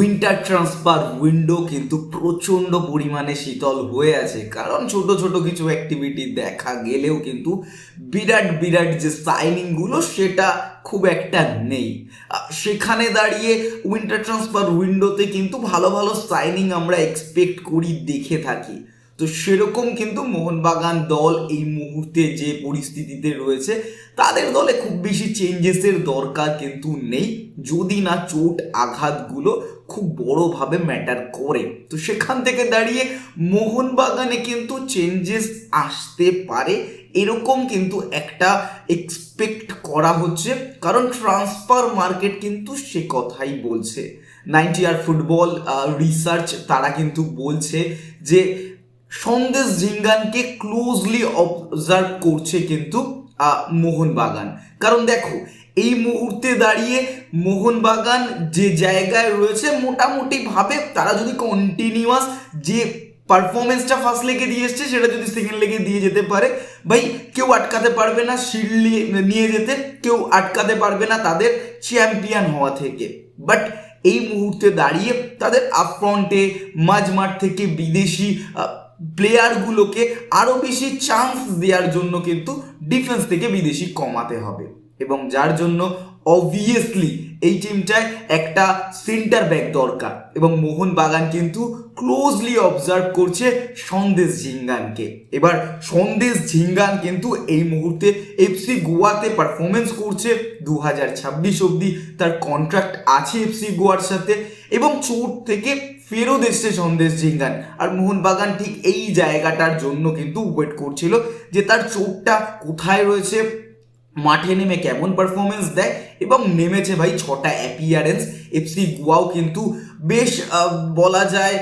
Winter transfer window কিন্তু প্রচণ্ড পরিমাণে শীতল হয়ে আছে। কারণ ছোট ছোট কিছু অ্যাক্টিভিটি দেখা গেলেও কিন্তু বিরাট বিরাট যে সাইনিংগুলো সেটা খুব একটা নেই। সেখানে দাঁড়িয়ে উইন্টার ট্রান্সফার উইন্ডোতে কিন্তু ভালো ভালো সাইনিং আমরা এক্সপেক্ট করি, দেখে থাকি। তো সেরকম কিন্তু মোহনবাগান দল এই মুহূর্তে যে পরিস্থিতিতে রয়েছে, তাদের দলে খুব বেশি চেঞ্জেসের দরকার কিন্তু নেই। যদি না চোট আঘাতগুলো খুব বড়োভাবে ম্যাটার করে। তো সেখান থেকে দাঁড়িয়ে মোহনবাগানে কিন্তু চেঞ্জেস আসতে পারে, এরকম কিন্তু একটা এক্সপেক্ট করা হচ্ছে। কারণ ট্রান্সফার মার্কেট কিন্তু সে কথাই বলছে। নাইনটি আর ফুটবল রিসার্চ তারা কিন্তু বলছে যে সন্দেশ ঝিঙ্গানকে ক্লোজলি অবজার্ভ করছে কিন্তু মোহনবাগান। কারণ দেখো এই মুহূর্তে দাঁড়িয়ে মোহনবাগান যে জায়গায় রয়েছে, মোটামুটি ভাবে তারা যদি কন্টিনিউয়াস যে পারফরমেন্সটা ফার্স্ট লেগে দিয়ে এসছে, সেটা যদি সেকেন্ড লেগে দিয়ে যেতে পারে, ভাই, কেউ আটকাতে পারবে না শিল্ড নিয়ে যেতে, কেউ আটকাতে পারবে না তাদের চ্যাম্পিয়ন হওয়া থেকে। বাট এই মুহূর্তে দাঁড়িয়ে তাদের আপফ্রন্টে মাঝমাঠ থেকে বিদেশি প্লেয়ারগুলোকে আরও বেশি চান্স দেওয়ার জন্য কিন্তু ডিফেন্স থেকে বিদেশি কমাতে হবে। এবং যার জন্য অবভিয়াসলি এই টিমটায় একটা সেন্টার ব্যাক দরকার। এবং মোহনবাগান কিন্তু ক্লোজলি অবজার্ভ করছে সন্দেশ ঝিঙ্গানকে। এবার সন্দেশ ঝিঙ্গান কিন্তু এই মুহূর্তে এফসি গোয়াতে পারফরমেন্স করছে দু হাজার ছাব্বিশ অবধি। তার কন্ট্রাক্ট আছে এফসি গোয়ার সাথে এবং চোট থেকে ফেরত এসছে সন্দেশ ঝিঙ্গান। আর মোহনবাগান ঠিক এই জায়গাটার জন্য কিন্তু ওয়েট করছিল যে তার চোটটা কোথায় রয়েছে মাঠে নেমে কেমন পারফরমেন্স দেয় এবং নেমেছে ভাই ছটা অ্যাপিয়ারেন্স এফসি গোয়াও কিন্তু বেশ বলা যায়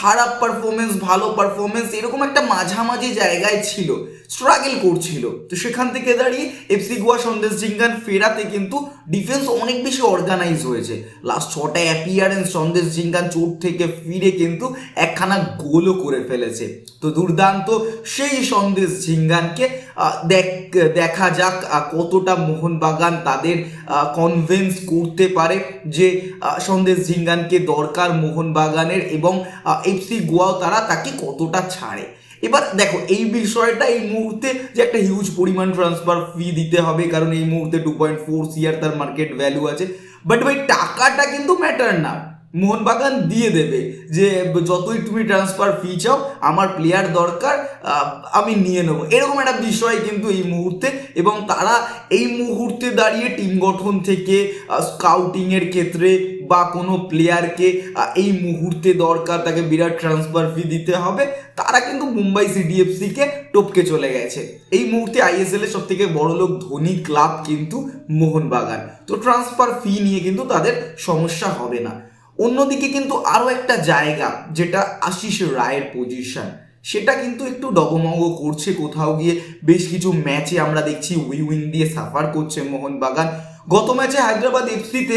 খারাপ পারফরমেন্স ভালো পারফরমেন্স এরকম একটা মাঝামাঝি জায়গায় ছিল স্ট্রাগল করছিল। তো সেখান থেকে দাঁড়িয়ে এফসি গোয়া সন্দেশ জিঙ্গান ফেরাতে কিন্তু ডিফেন্স অনেক বেশি অর্গানাইজ হয়েছে। লাস্ট ছটা অ্যাপিয়ারেন্স সন্দেশ জিঙ্গান চোট থেকে ফিরে কিন্তু একখানা গোলও করে ফেলেছে। তো দুর্দান্ত সেই সন্দেশ ঝিঙ্গানকে দেখ, দেখা যাক কতটা মোহনবাগান তাদের কনভিন্স করতে পারে যে সন্দেশ ঝিঙ্গানকে দরকার মোহনবাগানের এবং এফসি গোয়াও তারা তাকে কতটা ছাড়ে। এবার দেখো, এই বিষয়টা এই মুহূর্তে যে একটা হিউজ পরিমাণ ট্রান্সফার ফি দিতে হবে, কারণ এই মুহূর্তে টু পয়েন্ট ফোর সিআর তার মার্কেট ভ্যালু আছে। বাট ভাই, টাকাটা কিন্তু ম্যাটার না। মোহনবাগান দিয়ে দেবে যে, যতই তুমি ট্রান্সফার ফি চাও, আমার প্লেয়ার দরকার আমি নিয়ে নেব। এরকম একটা বিষয় কিন্তু এই মুহূর্তে এবং তারা এই মুহূর্তে দাঁড়িয়ে টিম গঠন থেকে স্কাউটিংয়ের ক্ষেত্রে বা কোনো প্লেয়ারকে এই মুহূর্তে দরকার তাকে বিরাট ট্রান্সফার ফি দিতে হবে, তারা কিন্তু মুম্বাই সিডিএফসিকে টপকে চলে গেছে। এই মুহূর্তে আইএসএল এর সব থেকে বড় লোক ধনী ক্লাব কিন্তু মোহনবাগান। তো ট্রান্সফার ফি নিয়ে কিন্তু তাদের সমস্যা হবে না। অন্যদিকে কিন্তু আরও একটা জায়গা যেটা আশিস রায়ের পজিশন সেটা কিন্তু একটু ডগমগ করছে কোথাও গিয়ে। বেশ কিছু ম্যাচে আমরা দেখছি, উই উইন দিয়ে সাফার করছে মোহনবাগান। গত ম্যাচে হায়দ্রাবাদ এফসিতে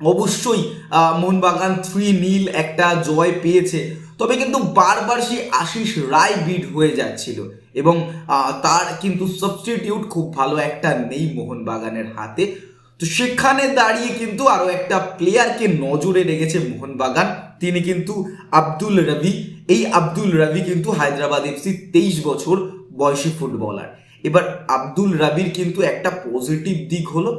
অবশ্যই মোহনবাগান থ্রি নীল একটা জয় পেয়েছে। তবে কিন্তু বারবার সেই আশিস রায় বিট হয়ে যাচ্ছিল এবং তার কিন্তু সাবস্টিটিউট খুব ভালো একটা নেই মোহনবাগানের হাতে। তো সেখানে দাঁড়িয়ে কিন্তু আরও একটা প্লেয়ারকে নজরে রেখেছে মোহনবাগান। তিনি কিন্তু আব্দুল রবি। এই আব্দুল রবি কিন্তু হায়দ্রাবাদ এফসি তেইশ বছর বয়সী ফুটবলার। এবার আব্দুল রবির কিন্তু একটা পজিটিভ দিক হলো,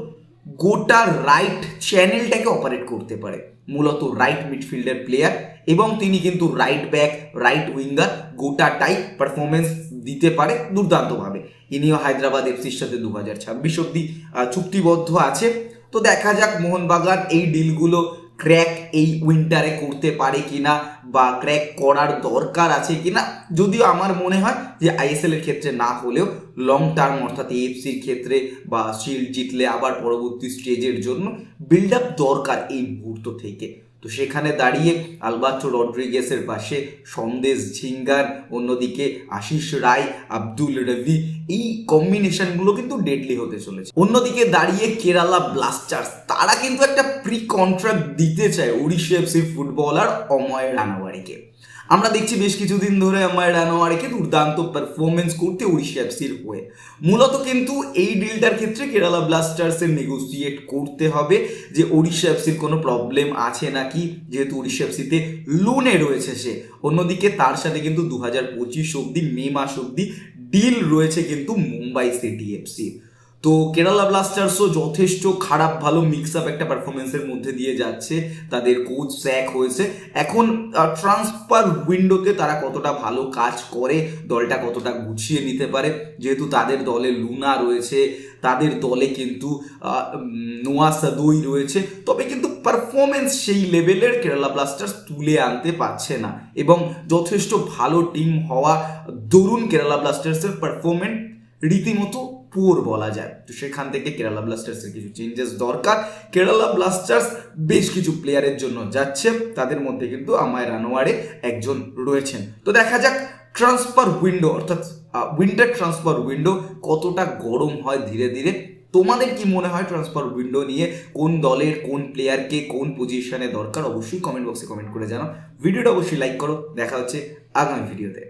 গোটা রাইট চ্যানেলটাকে অপারেট করতে পারে। মূলত রাইট মিডফিল্ডার প্লেয়ার এবং তিনি কিন্তু রাইট ব্যাক রাইট উইঙ্গার গোটাটাই পারফরমেন্স দিতে পারে দুর্দান্তভাবে। ইনিও হায়দ্রাবাদ এফসির সাথে দু হাজার ছাব্বিশ অব্দি চুক্তিবদ্ধ আছে। তো দেখা যাক মোহনবাগান এই ডিলগুলো ক্র্যাক এই উইন্টারে করতে পারে কিনা বা ক্র্যাক করার দরকার আছে কিনা। যদিও আমার মনে হয় যে আইএসএল এর ক্ষেত্রে না হলেও লং টার্ম অর্থাৎ এফসির ক্ষেত্রে বা শিল্ড জিতলে আবার পরবর্তী স্টেজের জন্য বিল্ড আপ দরকার এই মুহূর্ত থেকে। তো সেখানে দাঁড়িয়ে আলবাচো রড্রিগেসের পাশে সন্দেশ ঝিঙ্গার, অন্যদিকে আশিস রায়, আব্দুল রবি, এই কম্বিনেশনগুলো কিন্তু ডেডলি হতে চলেছে। অন্যদিকে দাঁড়িয়ে কেরালা ব্লাস্টার্স, তারা কিন্তু একটা প্রি কন্ট্রাক্ট দিতে চায় উড়িষ্যা এফসি ফুটবলার অময় রানাবাড়িকে আমরা দেখছি বেশ কিছুদিন ধরে আমার রানোয়ারেকে দুর্দান্ত পারফরমেন্স করতে উড়িষ্যা এফসির হয়ে। মূলত কিন্তু এই ডিলটার ক্ষেত্রে কেরালা ব্লাস্টার্সের নেগোসিয়েট করতে হবে যে উড়িষ্যা এফসির কোনো প্রবলেম আছে নাকি? যেহেতু উড়িষ্যা এফসিতে লোনে রয়েছে সে। অন্যদিকে তার সাথে কিন্তু দু হাজার পঁচিশ অব্দি মে মাস অব্দি ডিল রয়েছে কিন্তু মুম্বাই সিটি এফসি তো কেরালা ব্লাস্টার্সও যথেষ্ট খারাপ, ভালো মিক্স আপ একটা পারফরমেন্সের মধ্যে দিয়ে যাচ্ছে। তাদের কোচ স্যাক হয়েছে। এখন ট্রান্সফার উইন্ডোতে তারা কতটা ভালো কাজ করে, দলটা কতটা গুছিয়ে নিতে পারে, যেহেতু তাদের দলে লুনা রয়েছে, তাদের দলে কিন্তু নোয়া সাদুই রয়েছে। তবে কিন্তু পারফরমেন্স সেই লেভেলের কেরালা ব্লাস্টার্স তুলে আনতে পারছে না। এবং যথেষ্ট ভালো টিম হওয়া, দরুন কেরালা ব্লাস্টার্সের পারফরমেন্স রীতিমতো পুয়ার বলা যায়। তো সেখান থেকে কেরালা ব্লাস্টার্সের কিছু চেঞ্জেস দরকার। কেরালা ব্লাস্টার্স বেশ কিছু প্লেয়ারের জন্য যাচ্ছে। তাদের মধ্যে কিন্তু আমায় রানোয়ারে একজন রয়েছেন। তো দেখা যাক ট্রান্সফার উইন্ডো অর্থাৎ উইন্টার ট্রান্সফার উইন্ডো কতটা গরম হয় ধীরে ধীরে। তোমাদের কি মনে হয় ট্রান্সফার উইন্ডো নিয়ে কোন দলের কোন প্লেয়ারকে কোন পজিশনে দরকার? অবশ্যই কমেন্ট বক্সে কমেন্ট করে জানাও। ভিডিওটা অবশ্যই লাইক করো। দেখা হচ্ছে আগামী ভিডিওতে